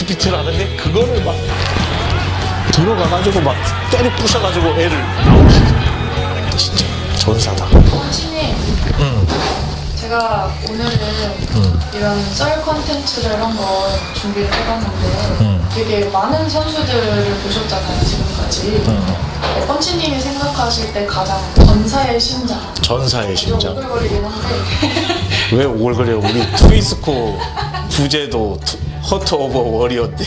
비트비트를 하는데 그거를 막 들어가가지고 막 때려 부셔가지고 애를 진짜 전사다. 코치님, 응. 제가 오늘은 이런 썰 컨텐츠를 한번 준비를 해봤는데 음. 되게 많은 선수들을 보셨잖아요, 지금까지. 응. 네, 펀치님이 생각하실 때 가장 전사의 심장. 전사의 좀 심장. 오글거리긴 한데 왜 오글거려? 우리 트위스코 부제도 투- 허트 오버 워리어 때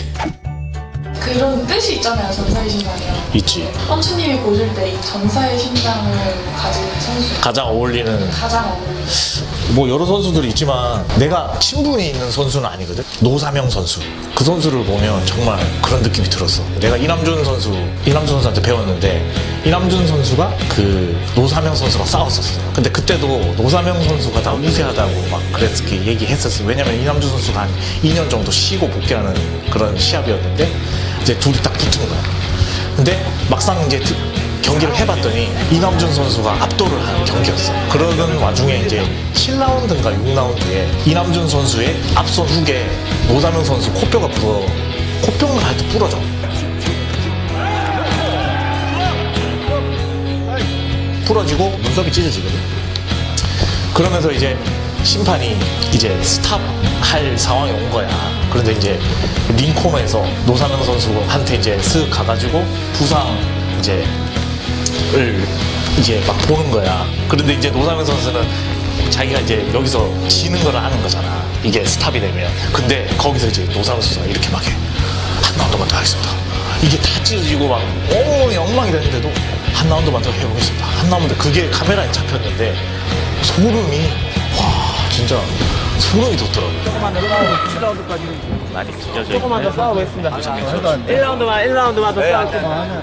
그런 뜻이 있잖아요, 전사의 심장이요. 있지. 펀치님이 보실 때 이 전사의 심장을 가진 선수 가장 어울리는 가장 어울리는 뭐 여러 선수들이 있지만 내가 친분이 있는 선수는 아니거든. 노사명 선수. 그 선수를 보면 정말 그런 느낌이 들었어. 내가 이남준 선수, 이남준 선수한테 배웠는데 이남준 선수가 그 노사명 선수가 싸웠었어. 근데 그때도 노사명 선수가 다 우세하다고 막 그랬기 얘기했었어. 왜냐면 이남준 선수가 한 2년 정도 쉬고 복귀하는 그런 시합이었는데 이제 둘이 딱 붙은 거야. 근데 막상 이제 드- 경기를 해봤더니 이남준 선수가 압도를 한 경기였어. 그러던 와중에 이제 7라운드인가 6라운드에 이남준 선수의 앞선 후에 노사명 선수 코뼈가 부러 코뼈가 하여튼 부러져. 부러지고 눈썹이 찢어지거든. 그러면서 이제 심판이 이제 스탑할 상황이 온 거야. 그런데 이제 링코너에서 노사명 선수한테 이제 쓱 가가지고 부상 이제 을 이제 막 보는 거야. 그런데 이제 노사명 선수는 자기가 이제 여기서 지는 걸 아는 거잖아. 이게 스탑이 되면. 근데 거기서 이제 노사명 선수가 이렇게 막 해. 한 라운드만 더 하겠습니다. 이게 다 찢어지고 막 엉망이 엉망이 되는데도 한 라운드만 더 해보겠습니다. 한 라운드 그게 카메라에 잡혔는데 소름이 와 진짜 소름이 돋더라고. 조금만 더 싸우고 7라운드까지 많이 찢어져 조금만 더 싸우겠습니다 1라운드만 1라운드만 더 싸우고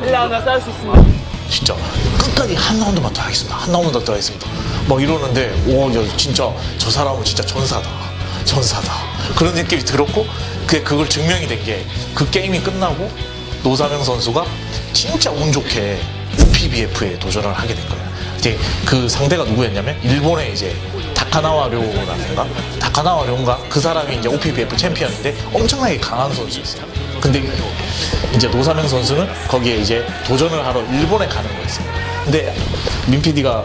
1라운드 싸울 수 있습니다 진짜 끝까지 한 라운드만 더 하겠습니다. 한 라운드만 더 하겠습니다. 막 이러는데 와, 야, 진짜 저 사람은 진짜 전사다. 전사다. 그런 느낌이 들었고 그 그걸 증명이 된 게 그 게임이 끝나고 노사명 선수가 진짜 운 좋게 OPBF에 도전을 하게 된 거예요. 이제 그 상대가 누구였냐면 일본의 이제 다카나와 료라든가 다카나와 료인가 그 사람이 이제 OPBF 챔피언인데 엄청나게 강한 선수였어요. 근데 이제 노사명 선수는 거기에 이제 도전을 하러 일본에 가는 거였어요. 근데 민PD가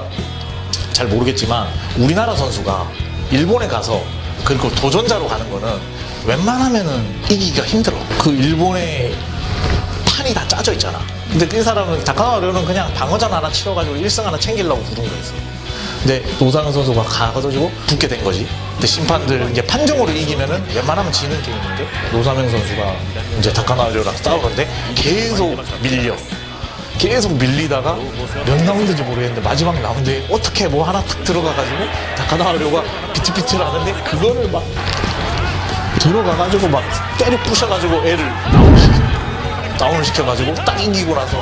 잘 모르겠지만 우리나라 선수가 일본에 가서 그리고 도전자로 가는 거는 웬만하면은 이기기가 힘들어. 그 일본의 판이 다 짜져 있잖아. 근데 그 사람은 다카나와료는 그냥 방어전 하나 치러가지고 1승 하나 챙기려고 부른 거였어. 근데 노상현 선수가 가가지고 붙게 된 거지. 근데 심판들 이제 판정으로 이기면은 웬만하면 지는 게임인데 노사명 선수가 이제 다카나와료랑 싸우는데 계속 밀려. 계속 밀리다가 몇 라운드인지 모르겠는데 마지막 라운드에 어떻게 뭐 하나 탁 들어가가지고 다카나와료가 비트비트를 하는데 그거를 막 들어가가지고 막 때려 부셔가지고 애를 다운을 시켜가지고 딱 이기고 나서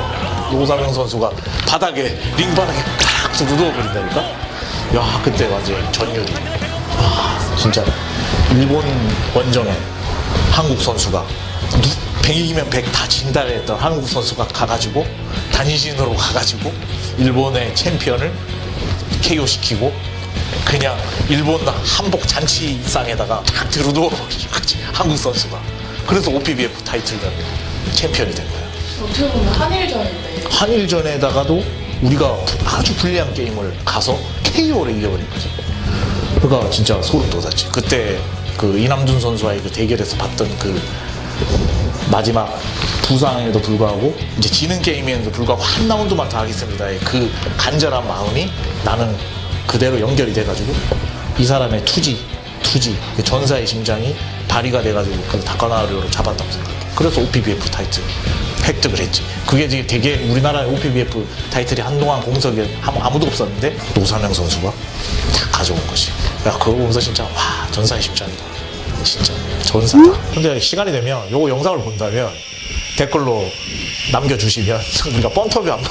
노사명 선수가 바닥에 링 바닥에 깍 누워버린다니까 야 그때 완전 전율이. 와 진짜. 일본 원정에 한국 선수가 100이기면 100 다 진다 했던 한국 선수가 가가지고 단신으로 가가지고 일본의 챔피언을 KO 시키고 그냥 일본 한복 잔치상에다가 탁 들어 누워버리는 거지 한국 선수가. 그래서 OPBF 타이틀전 챔피언이 된 거야 어떻게 보면 한일전인데. 한일전에다가도 우리가 아주 불리한 게임을 가서 KO를 이겨버린 거지. 그러니까 진짜 소름 돋았지. 그때 그 이남준 선수와의 그 대결에서 봤던 그 마지막 부상에도 불구하고 이제 지는 게임에도 불구하고 한 라운드만 더 하겠습니다의 그 간절한 마음이 나는 그대로 연결이 돼가지고 이 사람의 투지, 투지, 그 전사의 심장이 발휘가 돼가지고 그 다카나르를 잡았다고 생각해. 그래서 OPBF 타이틀 획득을 했지. 그게 지금 되게 우리나라의 OPBF 타이틀이 한동안 공석에 아무- 아무도 없었는데 노사명 선수가 딱 가져온 것이. 야 그거 보면서 진짜 와 전사의 심장이다. 진짜 전사다. 근데 시간이 되면 요거 영상을 본다면 댓글로 남겨주시면 우리가 뻔터뷰 한번